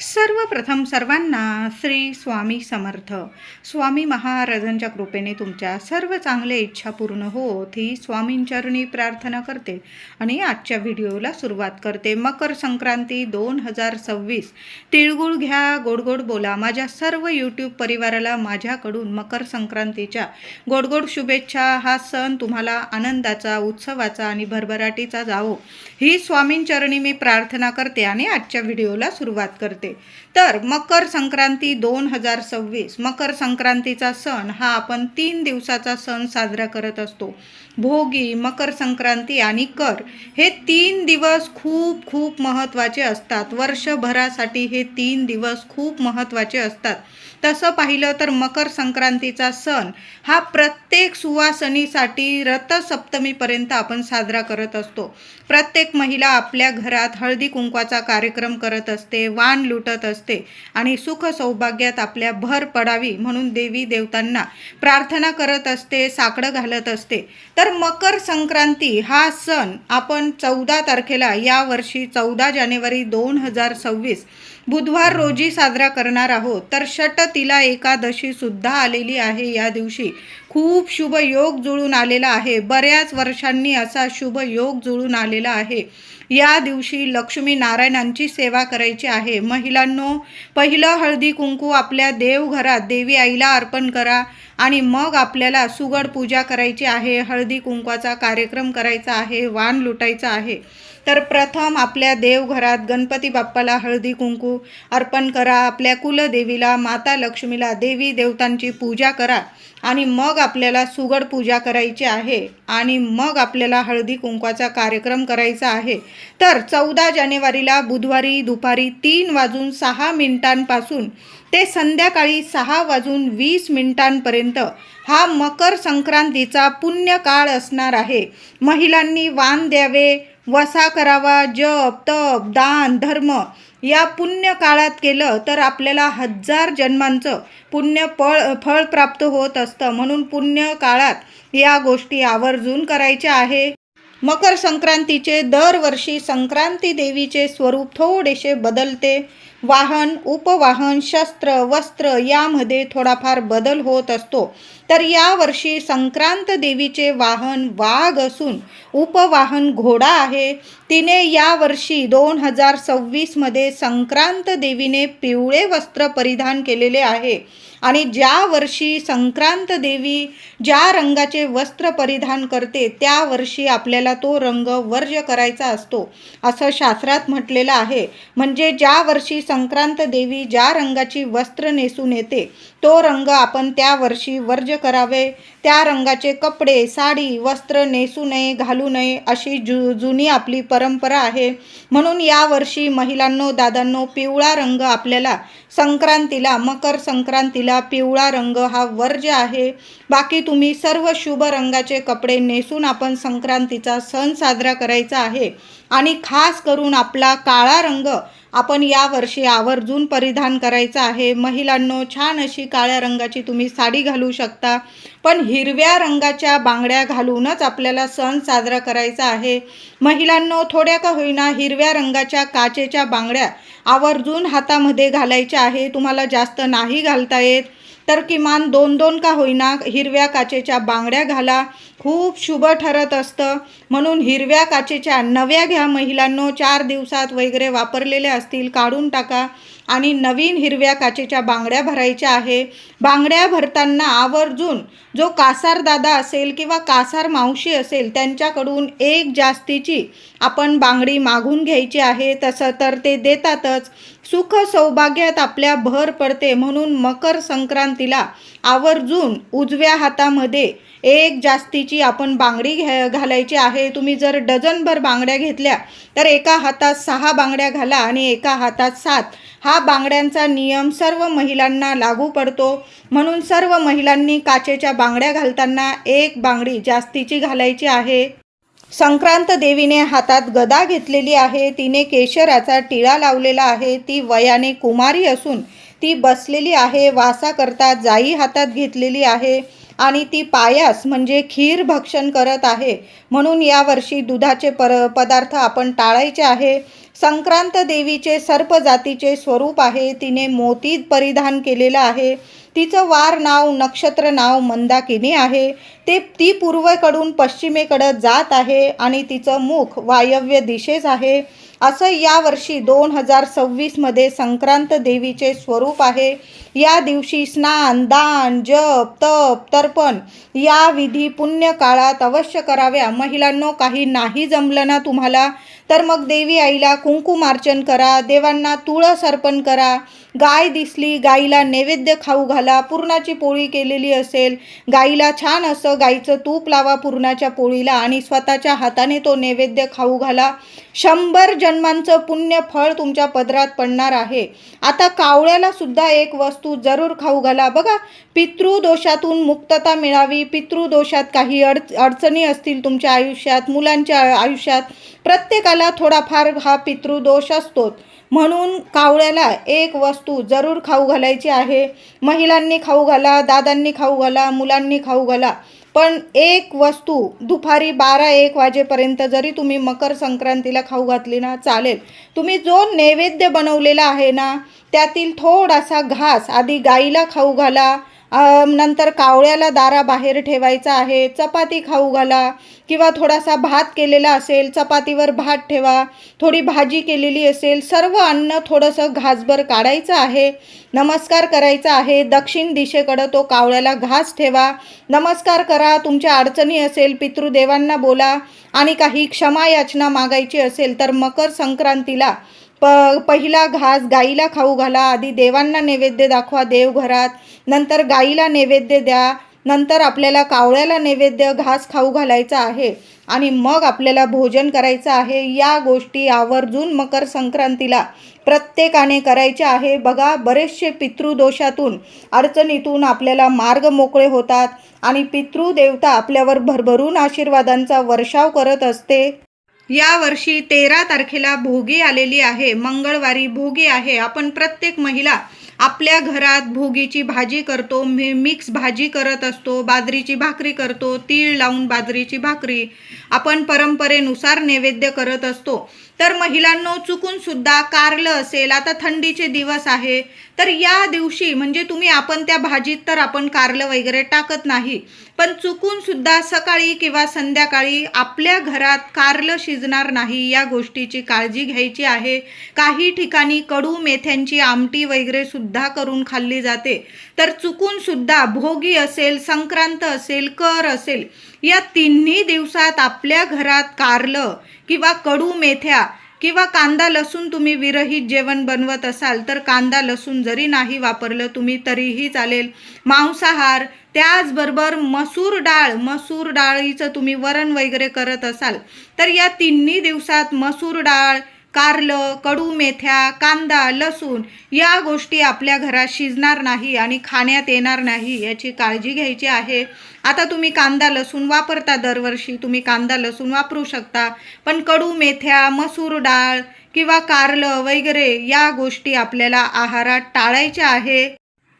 सर्वप्रथम सर्वांना श्री स्वामी समर्थ. स्वामी महाराजांच्या कृपेने तुमच्या सर्व चांगल्या इच्छा पूर्ण होत ही स्वामींचरणी प्रार्थना करते आणि आजच्या व्हिडिओला सुरुवात करते. मकर संक्रांती दोन हजार सव्वीस. तिळगुळ घ्या गोडगोड बोला. माझ्या सर्व यूट्यूब परिवाराला माझ्याकडून मकर संक्रांतीच्या गोडगोड शुभेच्छा. हा सण तुम्हाला आनंदाचा उत्सवाचा आणि भरभराटीचा जावो. ही स्वामींचरणी मी प्रार्थना करते आणि आजच्या व्हिडिओला सुरुवात करते. तर मकर संक्रांती दोन हजार सव्वीस मकर संक्रांतीचा सण हा आपण तीन दिवसाचा सण साजरा करत असतो. भोगी मकर संक्रांती आणि कर हे तीन दिवस खूप खूप महत्त्वाचे असतात. वर्षभरासाठी हे तीन दिवस खूप महत्त्वाचे असतात. तसं पाहिलं तर मकर संक्रांतीचा सण हा प्रत्येक सुवासनीसाठी रथसप्तमीपर्यंत आपण साजरा करत असतो. प्रत्येक महिला आपल्या घरात हळदी कुंकवाचा कार्यक्रम करत असते वाण लुटत असते आणि सुख सौभाग्यात आपल्या भर पडावी म्हणून देवी देवतांना प्रार्थना करत असते साकडं घालत असते. तर मकर संक्रांती हा सण आपण चौदा तारखेला यावर्षी चौदा जानेवारी दोन हजार सव्वीस बुधवार रोजी साजरा करणार आहोत. तर षटतिला एकादशी सुद्धा आलेली आहे या दिवशी. खूप शुभ योग जुळून आलेला आहे. बऱ्याच वर्षांनी असा शुभ योग जुळून आलेला आहे. या दिवशी लक्ष्मी नारायणांची सेवा करायची आहे. महिलांनो पहिलं हळदी कुंकू आपल्या देवघरात देवी आईला अर्पण करा आणि मग आपल्याला सुगड पूजा करायची आहे. हळदी कुंकवाचा कार्यक्रम करायचा आहे वाण लुटायचा आहे. तर प्रथम आपल्या देवघरात गणपती बाप्पाला हळदी कुंकू अर्पण करा. आपल्या कुलदेवीला माता लक्ष्मीला देवी देवतांची पूजा करा. आणि मग आपल्याला सुगड पूजा करायची आहे आणि मग आपल्याला हळदी कुंकवाचा कार्यक्रम करायचा आहे. तर चौदा जानेवारीला बुधवारी दुपारी तीन वाजून सहा मिनिटांपासून ते संध्याकाळी सहा वाजून वीस मिनिटांपर्यंत हा मकर संक्रांतीचा पुण्यकाळ असणार आहे. महिलांनी वाण द्यावे वसा करावा जप तप दान धर्म या पुण्य काळात केलं तर आपल्याला हजार जन्मांचं पुण्य फळ फळ प्राप्त होत असतं. म्हणून पुण्य काळात या गोष्टी आवर्जून करायच्या आहे. मकर संक्रांतीचे दरवर्षी संक्रांती देवीचे स्वरूप थोडेसे बदलते. वाहन उपवाहन शस्त्र वस्त्र यामध्ये थोडाफार बदल होत असतो. तर यावर्षी संक्रांत देवीचे वाहन वाघ असून उपवाहन घोडा आहे. तिने यावर्षी दोन हजार सव्वीसमध्ये संक्रांत देवीने पिवळे वस्त्र परिधान केलेले आहे. आणि ज्या वर्षी संक्रांत देवी ज्या रंगाचे वस्त्र परिधान करते त्या वर्षी आपल्याला तो रंग वर्ज करायचा असतो असं शास्त्रात म्हटलेलं आहे. म्हणजे ज्या वर्षी संक्रांत देवी ज्या रंगाची वस्त्र नेसून येते तो रंग आपण त्या वर्षी वर्ज करावे. त्या रंगाचे कपडे साडी वस्त्र नेसू नये घालू नये अशी जु जुनी आपली परंपरा आहे. म्हणून यावर्षी महिलांनो दादांनो पिवळा रंग आपल्याला संक्रांतीला मकर संक्रांतीला पिवळा रंग हा वर्ज्य आहे बाकी तुम्ही सर्व शुभ रंगाचे कपडे नेसून आपण संक्रांतीचा सण साजरा करायचा आहे. आणि खास करून आपला काळा रंग आपण यावर्षी आवर्जून परिधान करायचं आहे. महिलांनो छान अशी काळ्या रंगाची तुम्ही साडी घालू शकता. पण हिरव्या रंगाच्या बांगड्या घालूनच आपल्याला सण साजरा करायचा आहे. महिलांनो थोड्या का होईना हिरव्या रंगाच्या काचेच्या बांगड्या आवर्जून हातामध्ये घालायच्या आहे तुम्हाला जास्त नाही घालता येत. तर किमान दोन दोन का होईना हिरव्या काचेच्या बांगड्या घाला. खूप शुभ ठरत असतं. म्हणून हिरव्या काचेच्या नव्या घ्या महिलांनो. चार दिवसात वगैरे वापरलेल्या असतील काढून टाका. आणि नवीन हिरव्या काचेच्या बांगड्या भरायच्या आहे. बांगड्या भरताना आवर्जून जो कासार दादा असेल किंवा कासार मावशी असेल त्यांच्याकडून एक जास्तीची आपण बांगडी मागून घ्यायची आहे. तसं तर ते देतातच. सुख सौभाग्यात आपल्या भर पडते म्हणून मकर संक्रांतीला आवर्जून उजव्या हातामध्ये एक जास्तीची आपण बांगडी घ्या घालायची आहे. तुम्ही जर डझनभर बांगड्या घेतल्या तर एका हातात सहा बांगड्या घाला आणि एका हातात सात. हा बांगड्यांचा नियम सर्व महिलांना लागू पडतो. म्हणून सर्व महिलांनी काचेच्या बांगड्या घालताना एक बांगडी जास्तीची घालायची आहे. संक्रांत देवीने हातात गदा घेतलेली आहे. तिने केशराचा टिळा लावलेला आहे. ती वयाने कुमारी असून ती बसलेली आहे. वासाकरता जाई हातात घेतलेली आहे आणि ती पायास म्हणजे खीर भक्षण करत आहे. म्हणून यावर्षी दुधाचे पर पदार्थ आपण टाळायचे आहे. संक्रांत देवीचे सर्प जातीचे स्वरूप आहे. तिने मोती परिधान केलेलं आहे. तिचं वार नाव नक्षत्र नाव मंदाकिनी आहे. ते ती पूर्वेकडून पश्चिमेकडं जात आहे आणि तिचं मुख वायव्य दिशेस आहे. असं यावर्षी दोन हजार सव्वीसमध्ये संक्रांत देवीचे स्वरूप आहे. या दिवशी स्नान दान जप तप तर्पण या विधी पुण्य काळात अवश्य कराव्या. महिलांनो काही नाही जमलं ना तुम्हाला? तर मग देवी आईला कुंकुमार्चन करा देवांना तुळस अर्पण करा. गाय दिसली गाईला नैवेद्य खाऊ घाला पुरणाची पोळी केलेली असेल. गाईला छान असं गाईचं तूप लावा पुरणाच्या पोळीला आणि स्वतःच्या हाताने तो नैवेद्य खाऊ घाला. शंभर जन्मांचं पुण्य फळ तुमच्या पदरात पडणार आहे. आता कावळ्याला सुद्धा एक वस्तू जरूर खाऊ घाला. बघा पितृदोषातून मुक्तता मिळावी. पितृदोषात काही अड अडचणी असतील तुमच्या आयुष्यात मुलांच्या आयुष्यात प्रत्येकाला थोडाफार हा पितृदोष असतोच. म्हणून कावळ्याला एक वस्तू जरूर खाऊ घालायची आहे. महिलांनी खाऊ घाला दादांनी खाऊ घाला मुलांनी खाऊ घाला. पण एक वस्तू दुपारी बारा एक वाजेपर्यंत जरी तुम्ही मकर संक्रांतीला खाऊ घातली ना चालेल. तुम्ही जो नैवेद्य बनवलेला आहे ना त्यातील थोडासा घास आधी गाईला खाऊ घाला नंतर कावळ्याला दारा बाहेर ठेवायचा आहे. चपाती खाऊ घाला किंवा थोडासा भात केलेला असेल चपातीवर भात ठेवा. थोडी भाजी केलेली असेल सर्व अन्न थोडंसं घासभर काढायचं आहे. नमस्कार करायचा आहे. दक्षिण दिशेकडं तो कावळ्याला घास ठेवा. नमस्कार करा तुमच्या अडचणी असेल पितृदेवांना बोला. आणि काही क्षमायाचना मागायची असेल तर मकर संक्रांतीला प पहिला घास गाईला खाऊ घाला. आधी देवांना नैवेद्य दाखवा देवघरात. नंतर गाईला नैवेद्य द्या नंतर आपल्याला कावळ्याला नैवेद्य घास खाऊ घालायचा आहे आणि मग आपल्याला भोजन करायचं आहे या गोष्टी आवर्जून मकर संक्रांतीला प्रत्येकाने करायचे आहे. बघा बरेचसे पितृदोषातून अडचणीतून आपल्याला मार्ग मोकळे होतात आणि पितृदेवता आपल्यावर भरभरून आशीर्वादांचा वर्षाव करत असते. या वर्षी तेरा तारखेला भोगी आलेली आहे. मंगळवारी भोगी आहे. आपण प्रत्येक महिला आपल्या घरात भोगीची भाजी करतो. मी मिक्स भाजी करत असतो बाजरीची भाकरी करतो तीळ लावून बाजरीची भाकरी. आपण परंपरेनुसार नैवेद्य करत असतो. तर महिलांनो चुकून सुद्धा कारलं असेल आता थंडीचे दिवस आहे तर या दिवशी म्हणजे तुम्ही आपण त्या भाजीत तर आपण कारलं वगैरे टाकत नाही पण चुकून सुद्धा सकाळी किंवा संध्याकाळी आपल्या घरात कारलं शिजणार नाही या गोष्टीची काळजी घ्यायची आहे. काही ठिकाणी कडू मेथ्यांची आमटी वगैरे सुद्धा करून खाल्ली जाते. तर चुकून सुद्धा भोगी असेल संक्रांत असेल कर असेल या तिन्ही दिवसात आपल्या घरात कारलं किंवा कडू मेथ्या किंवा कांदा लसूण तुम्ही विरहित जेवण बनवत असाल तर कांदा लसूण जरी नाही वापरलं तुम्ही तरीही चालेल. मांसाहार त्याचबरोबर मसूर डाळ मसूर डाळीचं तुम्ही वरण वगैरे करत असाल तर या तिन्ही दिवसात मसूर डाळ कारलं कडू मेथ्या कांदा लसूण या गोष्टी आपल्या घरात शिजणार नाही आणि खाण्यात येणार नाही याची काळजी घ्यायची आहे. आता तुम्ही कांदा लसूण वापरता दरवर्षी. तुम्ही कांदा लसूण वापरू शकता. पण कडू मेथ्या मसूर डाळ किंवा कारलं वगैरे या गोष्टी आपल्याला आहारात टाळायच्या आहे.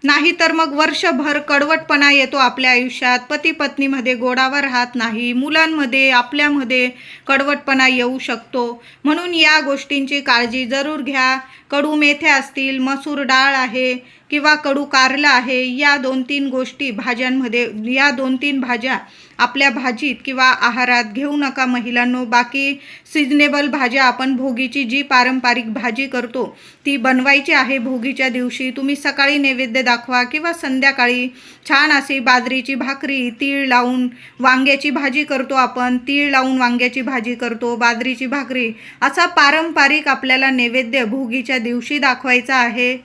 नाहीतर मग वर्षभर कडवटपणा येतो आपल्या आयुष्यात. पती पत्नीमध्ये गोडावा राहत नाही. मुलांमध्ये आपल्यामध्ये कडवटपणा येऊ शकतो. म्हणून या गोष्टींची काळजी जरूर घ्या. कडू मेथ्या असतील मसूर डाळ आहे किंवा कडू कारला आहे या दोन तीन गोष्टी भाज्यांमध्ये या दोन तीन भाज्या आपल्या भाजीत किंवा आहारात घेऊ नका महिलांनो. बाकी सिजनेबल भाज्या आपण भोगीची जी पारंपरिक भाजी करतो ती बनवायची आहे भोगीच्या दिवशी. तुम्ही सकाळी नैवेद्य दाखवा किंवा संध्याकाळी छान अशी बाजरीची भाकरी तीळ लावून वांग्याची भाजी करतो आपण. तीळ लावून वांग्याची भाजी करतो बाजरीची भाकरी. असा पारंपरिक आपल्याला नैवेद्य भोगीच्या दिवशी दाखवायचा आहे.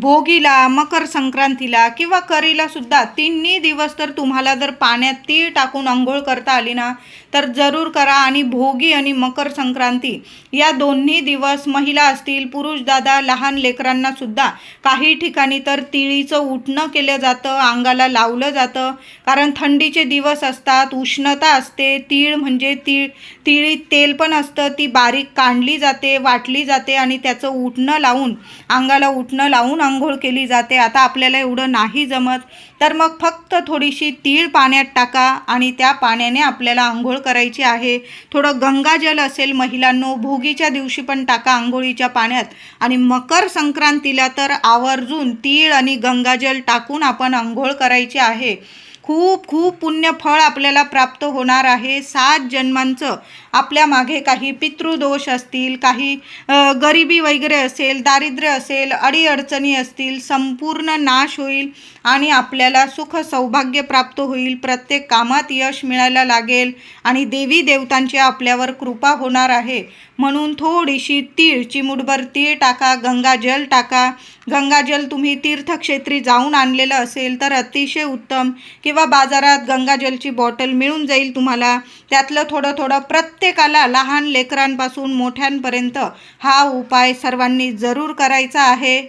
भोगीला मकर संक्रांतीला किंवा करीला सुद्धा तिन्ही दिवस तर तुम्हाला जर पाण्यात तीळ टाकून आंघोळ करता आली ना तर जरूर करा. आणि भोगी आणि मकर संक्रांती या दोन्ही दिवस महिला असतील पुरुष दादा लहान लेकरांना सुद्धा काही ठिकाणी तर तिळीचं उठणं केलं जातं अंगाला लावलं जातं. कारण थंडीचे दिवस असतात उष्णता असते. तीळ म्हणजे तीळ तिळीत तेल पण असतं. ती बारीक काढली जाते वाटली जाते आणि त्याचं उठणं लावून अंगाला उठणं लावून आंघोळ केली जाते. आता आपल्याला एवढं नाही जमत. तर मग फक्त थोडीशी तीळ पाण्यात टाका आणि त्या पाण्याने आपल्याला आंघोळ करायची आहे. थोडं गंगाजल असेल महिलांनो भोगीच्या दिवशी पण टाका आंघोळीच्या पाण्यात. आणि मकर संक्रांतीला तर आवर्जून तीळ आणि गंगाजल टाकून आपण आंघोळ करायची आहे. खूप खूप पुण्यफळ आपल्याला प्राप्त होणार आहे. सात जन्मांचं आपल्या मागे काही पितृदोष असतील काही गरिबी वगैरे असेल दारिद्र्य असेल अडीअडचणी असतील संपूर्ण नाश होईल आणि आपल्याला सुख सौभाग्य प्राप्त होईल. प्रत्येक कामात यश मिळायला लागेल आणि देवी देवतांची आपल्यावर कृपा होणार आहे. म्हणून थोडीशी तीळ चिमुटभर तीळ टाका गंगाजल टाका. गंगाजल तुम्ही तीर्थक्षेत्री जाऊन आणलेलं असेल तर अतिशय उत्तम. किंवा बाजारात गंगाजलची बॉटल मिळून जाईल तुम्हाला. त्यातलं थोडं थोडं प्रत्येकाला लहान लेकरांपासून मोठ्यांपर्यंत हा उपाय सर्वांनी जरूर करायचा आहे.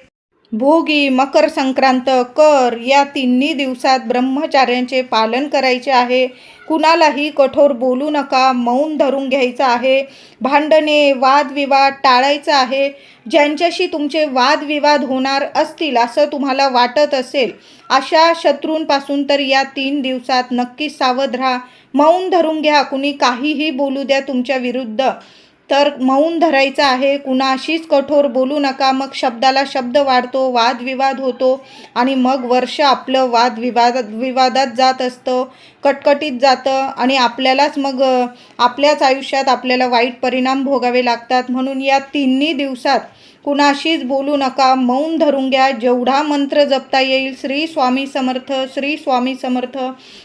भोगी मकर संक्रांत कर या तिन्ही दिवसात ब्रह्मचार्यांचे पालन करायचे आहे. कुणालाही कठोर बोलू नका मौन धरून घ्यायचं आहे. भांडणे वादविवाद टाळायचं आहे. ज्यांच्याशी तुमचे वादविवाद होणार असतील असं तुम्हाला वाटत असेल अशा शत्रूंपासून तर या तीन दिवसात नक्कीच सावध राहा. मौन धरून घ्या. कुणी काहीही बोलू द्या तुमच्या विरुद्ध. तर मौन धरायचं आहे. कुणाशीच कठोर बोलू नका. मग शब्दाला शब्द वाढतो वादविवाद होतो आणि मग वर्ष आपलं वादविवाद विवादात जात असतं कटकटीत जातं आणि आपल्यालाच मग आपल्याच आयुष्यात आपल्याला वाईट परिणाम भोगावे लागतात. म्हणून या तिन्ही दिवसात कुणाशीच बोलू नका. मौन धरून घ्या. जेवढा मंत्र जपता येईल श्री स्वामी समर्थ श्री स्वामी समर्थ.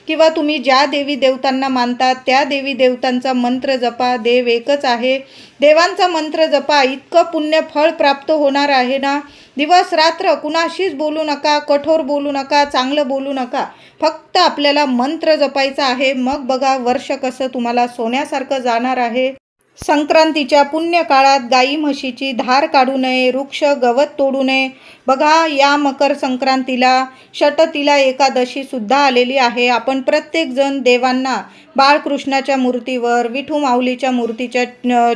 किंवा तुम्ही ज्या देवी देवतांना मानतात त्या देवी देवतांचा मंत्र जपा. देव एकच आहे. देवांचा मंत्र जपा. इतकं पुण्य फळ प्राप्त होणार आहे ना? दिवस रात्र कुणाशीच बोलू नका. कठोर बोलू नका. चांगलं बोलू नका. फक्त आपल्याला मंत्र जपायचा आहे. मग बघा वर्ष कसं तुम्हाला सोन्यासारखं जाणार आहे. संक्रांतीच्या पुण्य काळात गाई म्हशीची धार काढू नये वृक्ष गवत तोडू नये बघा या मकर संक्रांतीला षटतीला एकादशीसुद्धा आलेली आहे. आपण प्रत्येकजण देवांना बाळकृष्णाच्या मूर्तीवर विठू माऊलीच्या मूर्तीच्या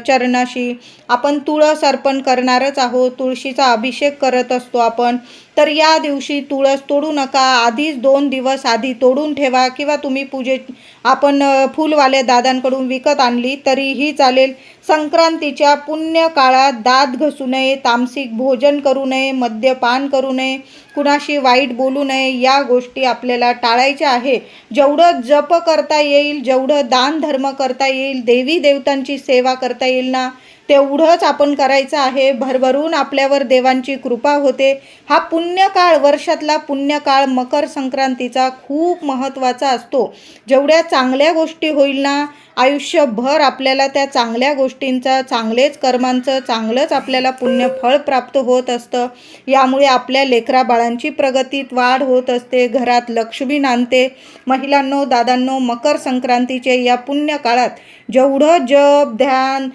चरणाशी आपण तुळस अर्पण करणारच आहोत. तुळशीचा अभिषेक करत असतो आपण. तर या दिवशी तुळस तोडू नका. आधीच दोन दिवस आधी तोडून ठेवा किंवा तुम्ही पूजे आपण फुलवाले फुलवाल्या दादांकडून विकत आणली तरीही चालेल. संक्रांतीच्या पुण्य काळात दात घसू नये तामसिक भोजन करू नये मद्यपान करू नये कुणाशी वाईट बोलू नये या गोष्टी आपल्याला टाळायच्या आहे जेवढं जप करता येईल जेवढं दान धर्म करता येईल देवी देवतांची सेवा करता येईल ना? तेवढंच आपण करायचं आहे. भरभरून आपल्यावर देवांची कृपा होते. हा पुण्यकाळ वर्षातला पुण्यकाळ मकर संक्रांतीचा खूप महत्त्वाचा असतो. जेवढ्या चांगल्या गोष्टी होईल ना आयुष्यभर आपल्याला त्या चांगल्या गोष्टींचा चांगलेच कर्मांचं चांगलंच आपल्याला पुण्यफळ प्राप्त होत असतं. यामुळे आपल्या लेकरा बाळांची प्रगतीत वाढ होत असते. घरात लक्ष्मी नांदते. महिलांनो दादांनो मकर संक्रांतीचे या पुण्यकाळात जेवढं जप ध्यान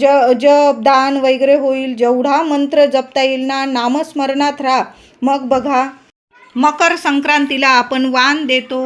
ज जप दान वगैरे होईल जेवढा मंत्र जपता येईल ना नामस्मरणात राहा. मग बघा मकर संक्रांतीला आपण वाण देतो.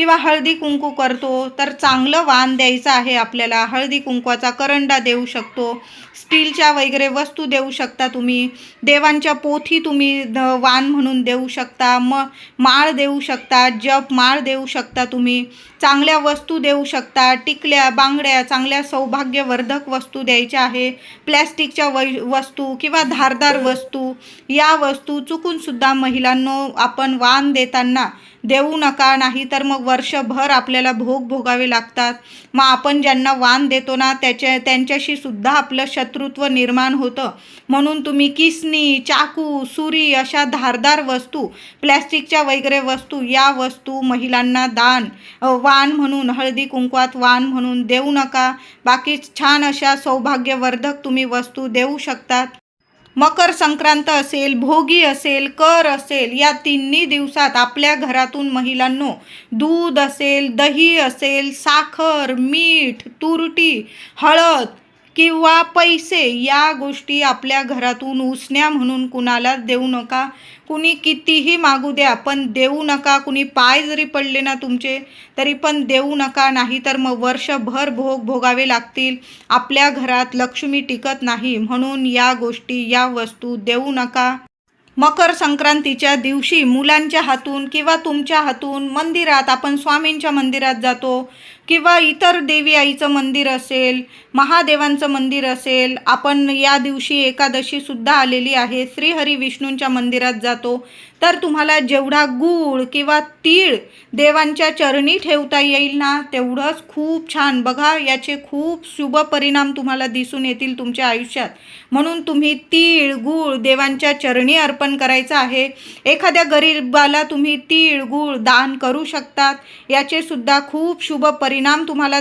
किंवा हळदी कुंकू करतो तर चांगलं वाण द्यायचं आहे आपल्याला. हळदी कुंकवाचा करंडा देऊ शकतो स्टीलच्या वगैरे वस्तू देऊ शकता तुम्ही देवांच्या पोथी तुम्ही द- वाण म्हणून देऊ शकता म माळ देऊ शकता जप माळ देऊ शकता तुम्ही चांगल्या वस्तू देऊ शकता टिकल्या बांगड्या चांगल्या सौभाग्यवर्धक वस्तू द्यायच्या आहे प्लॅस्टिकच्या वै वस्तू किंवा धारदार वस्तू या वस्तू चुकूनसुद्धा महिलांनो आपण वाण देताना देऊ नका नाही तर मग वर्षभर आपल्याला भोग भोगावे लागतात. मग आपण ज्यांना वाण देतो ना त्याच्या त्यांच्याशी सुद्धा आपलं शत्रुत्व निर्माण होतं. म्हणून तुम्ही किसनी चाकू सुरी अशा धारदार वस्तू प्लॅस्टिकच्या वगैरे वस्तू या वस्तू महिलांना दान. वान वाण म्हणून हळदी कुंकवात वाण म्हणून देऊ नका. बाकी छान अशा सौभाग्यवर्धक तुम्ही वस्तू देऊ शकतात. मकर संक्रांत असेल भोगी असेल कर असेल या तिन्ही दिवसात आपल्या घरातून महिलांनो दूध असेल दही असेल साखर मीठ तुरटी हळद किंवा पैसे या गोष्टी आपल्या घरातून उसण्या म्हणून कुणाला देऊ नका. कुणी कितीही मागू द्या पण देऊ नका. कुणी पाय जरी पडले ना तुमचे तरी पण देऊ नका. नाही तर मग वर्षभर भोग भोगावे लागतील. आपल्या घरात लक्ष्मी टिकत नाही म्हणून या गोष्टी या वस्तू देऊ नका. मकर संक्रांतीच्या दिवशी मुलांच्या हातून किंवा तुमच्या हातून मंदिरात आपण स्वामींच्या मंदिरात जातो. किंवा इतर देवी आईचं मंदिर असेल महादेवांचं मंदिर असेल आपण या दिवशी एकादशीसुद्धा आलेली आहे. श्रीहरी विष्णूंच्या मंदिरात जातो. तर तुम्हाला जेवढा गूळ किंवा तीळ देवांच्या चरणी ठेवता येईल ना तेवढंच खूप छान. बघा याचे खूप शुभ परिणाम तुम्हाला दिसून येतील तुमच्या आयुष्यात. म्हणून तुम्ही तीळ गूळ देवांच्या चरणी अर्पण करायचं आहे. एखाद्या गरीबाला तुम्ही तीळ गूळ दान करू शकतात. याचे सुद्धा खूप शुभ परिणाम तुम्हाला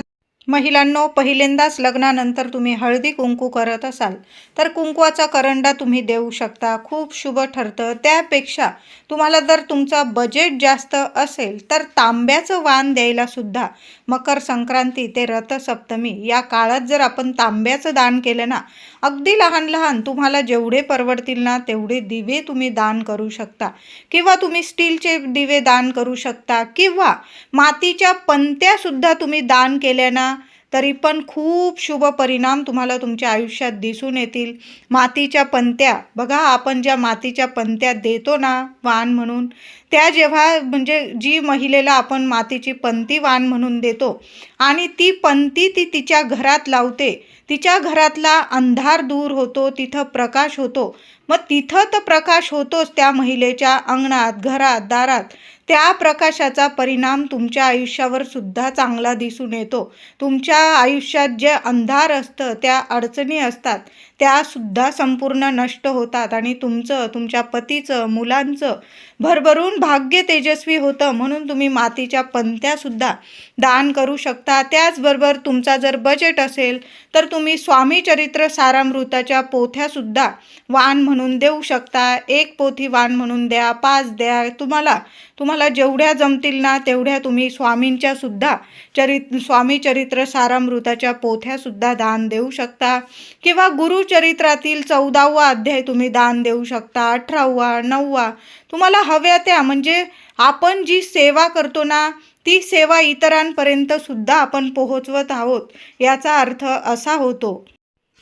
महिलांनो पहिल्यांदाच लग्नानंतर तुम्ही हळदी कुंकू करत असाल. तर कुंकवाचा करंडा तुम्ही देऊ शकता. खूप शुभ ठरतं. त्यापेक्षा तुम्हाला जर तुमचा बजेट जास्त असेल तर तांब्याचं वाण द्यायला सुद्धा मकर संक्रांती ते रथसप्तमी या काळात जर आपण तांब्याचं दान केलं ना अगदी लहान लहान तुम्हाला जेवढे परवडतील ना तेवढे दिवे तुम्ही दान करू शकता. किंवा तुम्ही स्टीलचे दिवे दान करू शकता. किंवा मातीच्या पंत्यासुद्धा तुम्ही दान केल्या ना तरी पण खूप शुभ परिणाम तुम्हाला तुमच्या आयुष्यात दिसून येतील. मातीच्या पंत्या बघा आपण ज्या मातीच्या पंत्या देतो ना वाण म्हणून त्या जेव्हा म्हणजे जी महिलेला आपण मातीची पंती वाण म्हणून देतो आणि ती पंती ती तिच्या घरात लावते. तिच्या घरातला अंधार दूर होतो तिथं प्रकाश होतो. मग तिथं तर प्रकाश होतोच त्या महिलेच्या अंगणात घरात दारात. त्या प्रकाशाचा परिणाम तुमच्या आयुष्यावर सुद्धा चांगला दिसून येतो. तुमच्या आयुष्यात जे अंधार असतं त्या अडचणी असतात. त्यासुद्धा संपूर्ण नष्ट होतात आणि तुमचं तुमच्या पतीचं मुलांचं भरभरून भाग्य तेजस्वी होतं. म्हणून तुम्ही मातीच्या पंत्यासुद्धा दान करू शकता. त्याचबरोबर तुमचा जर बजेट असेल तर तुम्ही स्वामी चरित्र सारामृताच्या पोथ्यासुद्धा वाण म्हणून देऊ शकता. एक पोथी वाण म्हणून द्या पाच द्या. तुम्हाला तुम्हाला जेवढ्या जमतील ना तेवढ्या तुम्ही स्वामींच्यासुद्धा चरित स्वामी चरित्र सारामृताच्या पोथ्यासुद्धा दान देऊ शकता. किंवा गुरु चरित्रातील चौदावा अध्याय तुम्ही दान देऊ शकता अठरावा नववा. तुम्हाला हव्या त्या म्हणजे आपण जी सेवा करतो ना ती सेवा इतरांपर्यंत सुद्धा आपण पोहोचवत आहोत याचा अर्थ असा होतो.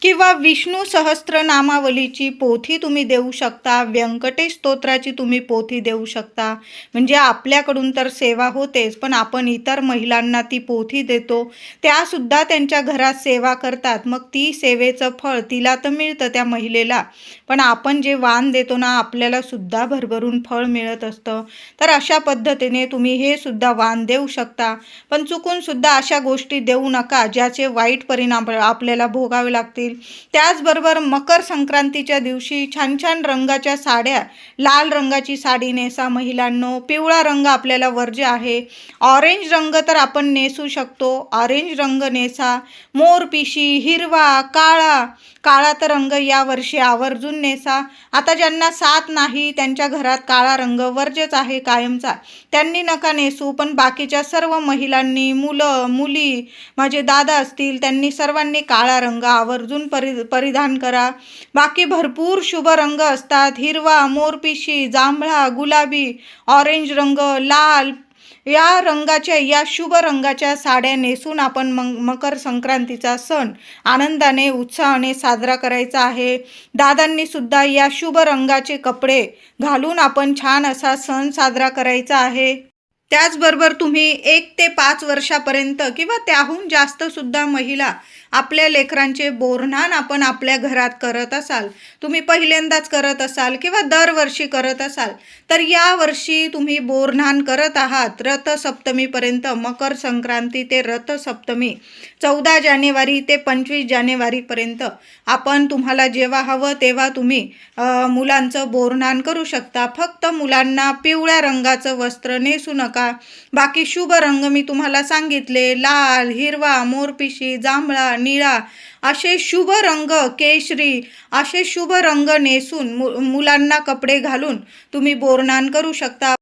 किंवा विष्णू सहस्त्रनामावलीची पोथी तुम्ही देऊ शकता व्यंकटेश स्तोत्राची तुम्ही पोथी देऊ शकता. म्हणजे आपल्याकडून तर सेवा होतेच पण आपण इतर महिलांना ती पोथी देतो. त्यासुद्धा त्यांच्या घरात सेवा करतात. मग ती सेवेचं फळ तिला तर मिळतं त्या महिलेला. पण आपण जे वाण देतो ना आपल्याला सुद्धा भरभरून फळ मिळत असतं. तर अशा पद्धतीने तुम्ही हे सुद्धा वाण देऊ शकता. पण चुकून सुद्धा अशा गोष्टी देऊ नका ज्याचे वाईट परिणाम आपल्याला भोगावे लागतील. त्याचबरोबर मकर संक्रांतीच्या दिवशी छान छान रंगाच्या साड्या लाल रंगाची साडी नेसा महिलांनो पिवळा रंग आपल्याला वर्ज्य आहे ऑरेंज रंग तर आपण नेसू शकतो. ऑरेंज रंग नेसा मोरपिशी हिरवा काळा काळा तर रंग यावर्षी आवर्जून नेसा. आता ज्यांना साथ नाही त्यांच्या घरात काळा रंग वर्जच आहे कायमचा त्यांनी नका नेसू. पण बाकीच्या सर्व महिलांनी मुलं मुली माझे दादा असतील त्यांनी सर्वांनी काळा रंग आवर्जून परि परिधान करा. बाकी भरपूर शुभ रंग असतात. हिरवा मोरपिशी जांभळा गुलाबी ऑरेंज रंग लाल. या रंगाच्या या शुभ रंगाच्या साड्या नेसून आपण मग मकर संक्रांतीचा सण आनंदाने उत्साहाने साजरा करायचा आहे. दादांनी सुद्धा या शुभ रंगाचे कपडे घालून आपण छान असा सण साजरा करायचा आहे. त्याचबरोबर तुम्ही एक ते पाच वर्षापर्यंत किंवा त्याहून जास्त सुद्धा महिला आपल्या लेकरांचे बोरणान आपण आपल्या घरात करत असाल तुम्ही पहिल्यांदाच करत असाल किंवा दरवर्षी करत असाल तर या वर्षी तुम्ही बोरणान करत आहात रथसप्तमीपर्यंत मकर संक्रांती ते रथसप्तमी. चौदा जानेवारी ते पंचवीस जानेवारीपर्यंत आपण तुम्हाला जेव्हा हवं तेव्हा तुम्ही मुलांचं बोरणान करू शकता. फक्त मुलांना पिवळ्या रंगाचं वस्त्र नेसू नका. बाकी शुभ रंग मी तुम्हाला सांगितले. लाल हिरवा मोरपिशी जांभळा निळा असे शुभ रंग केशरी असे शुभ रंग नेसून मु मुलांना कपडे घालून तुम्ही बोरणान करू शकता.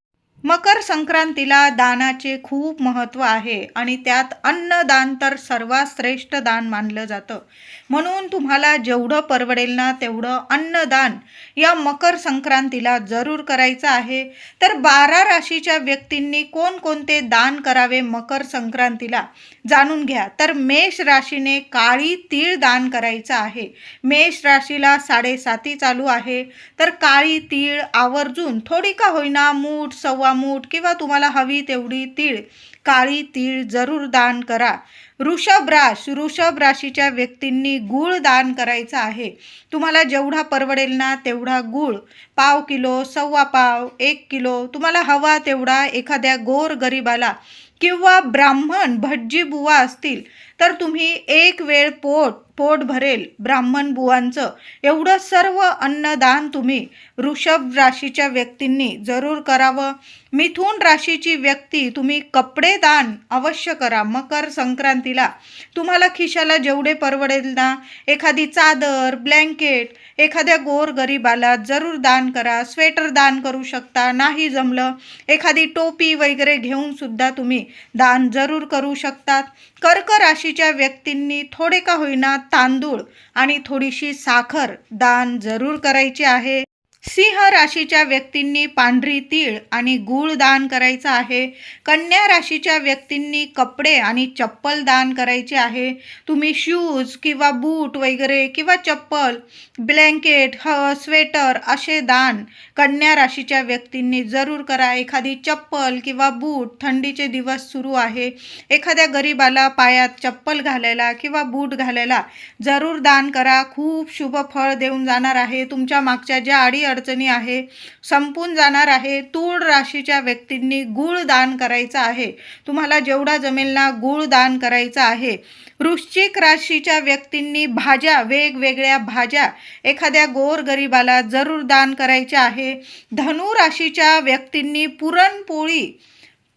मकर संक्रांतीला दानाचे खूप महत्त्व आहे आणि त्यात अन्नदान तर सर्वात श्रेष्ठ दान मानलं जातं. म्हणून तुम्हाला जेवढं परवडेल ना तेवढं अन्नदान या मकर संक्रांतीला जरूर करायचं आहे. तर बारा राशीच्या व्यक्तींनी कोणकोणते दान करावे मकर संक्रांतीला? जाणून घ्या. तर मेष राशीने काळी तीळ दान करायचं आहे. मेष राशीला साडेसाती चालू आहे. तर काळी तीळ आवर्जून थोडी का होईना मूठ सव्वा मूठ किंवा तुम्हाला हवी तेवढी तीळ काळी तीळ जरूर दान करा. वृषभ राश वृषभ राशीच्या व्यक्तींनी गूळ दान करायचं आहे. तुम्हाला जेवढा परवडेल ना तेवढा गूळ. पाव किलो सव्वा पाव एक किलो तुम्हाला हवा तेवढा एखाद्या गोर गरिबाला किंवा ब्राह्मण भटजी बुवा असतील. तर तुम्ही एक वेळ पोट पोट भरेल ब्राह्मण बुवांचं. एवढं सर्व अन्नदान तुम्ही ऋषभ राशीच्या व्यक्तींनी जरूर करावं. मिथुन राशीची व्यक्ती तुम्ही कपडे दान अवश्य करा मकर संक्रांतीला. तुम्हाला खिशाला जेवढे परवडेल ना एखादी चादर ब्लँकेट एखाद्या गोरगरिबाला जरूर दान करा. स्वेटर दान करू शकता नाही जमलं एखादी टोपी वगैरे घेऊन सुद्धा तुम्ही दान जरूर करू शकतात. कर्क राशी राशीच्या व्यक्तींनी थोडे का होईना तांदूळ आणि थोडीशी साखर दान जरूर करायची आहे. सिंह राशीच्या व्यक्तींनी पांढरी तीळ आणि गूळ दान करायचं आहे. कन्या राशीच्या व्यक्तींनी कपडे आणि चप्पल दान करायचे आहे. तुम्ही शूज किंवा बूट वगैरे किंवा चप्पल ब्लँकेट ह स्वेटर असे दान कन्या राशीच्या व्यक्तींनी जरूर करा. एखादी चप्पल किंवा बूट थंडीचे दिवस सुरू आहे. एखाद्या गरीबाला पायात चप्पल घालायला किंवा बूट घालायला जरूर दान करा. खूप शुभ फळ देऊन जाणार आहे. तुमच्या मागच्या ज्या अडी अडचणी आहे संपून जाणार आहे. तूळ राशीच्या व्यक्तींनी गूळ दान करायचं आहे. तुम्हाला जेवढा जमेल ना गूळ दान करायचं आहे. वृश्चिक राशीच्या व्यक्तींनी भाज्या वेगवेगळ्या भाज्या एखाद्या गोरगरिबाला जरूर दान करायच्या आहे. धनु राशीच्या व्यक्तींनी पुरणपोळी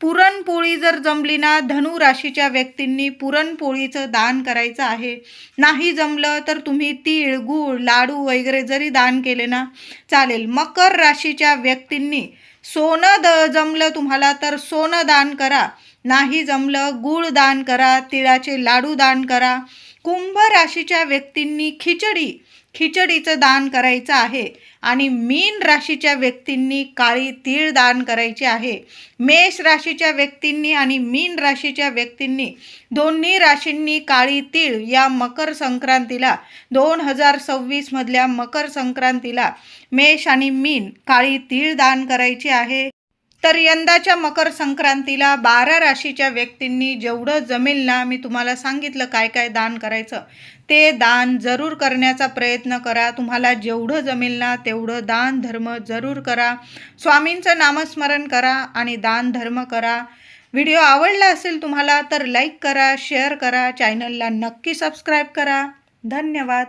पुरणपोळी जर जमली ना धनु राशीच्या व्यक्तींनी पुरणपोळीचं दान करायचं आहे. नाही जमलं तर तुम्ही तीळ गूळ लाडू वगैरे जरी दान केले ना चालेल. मकर राशीच्या व्यक्तींनी सोनं द जमलं तुम्हाला तर सोनं दान करा. नाही जमलं गूळ दान करा तिळाचे लाडू दान करा. कुंभ राशीच्या व्यक्तींनी खिचडी खिचडीचं दान करायचं आहे आणि मीन राशीच्या व्यक्तींनी काळी तीळ दान करायचे आहे. मेष राशीच्या व्यक्तींनी आणि मीन राशीच्या व्यक्तींनी दोन्ही राशींनी काळी तीळ या मकर संक्रांतीला दोन हजार सव्वीसमधल्या मकर संक्रांतीला मेष आणि मीन काळी तीळ दान करायची आहे. तर यंदाच्या मकर संक्रांतीला बारा राशीच्या व्यक्तींनी जेवढं जमेल ना मी तुम्हाला सांगितलं काय काय दान करायचं ते दान जरूर करण्याचा प्रयत्न करा. तुम्हाला जेवढं जमेल ना तेवढं दान धर्म जरूर करा. स्वामींचं नामस्मरण करा आणि दान धर्म करा. व्हिडिओ आवडला असेल तुम्हाला तर लाईक करा शेअर करा. चॅनलला नक्की सबस्क्राईब करा. धन्यवाद.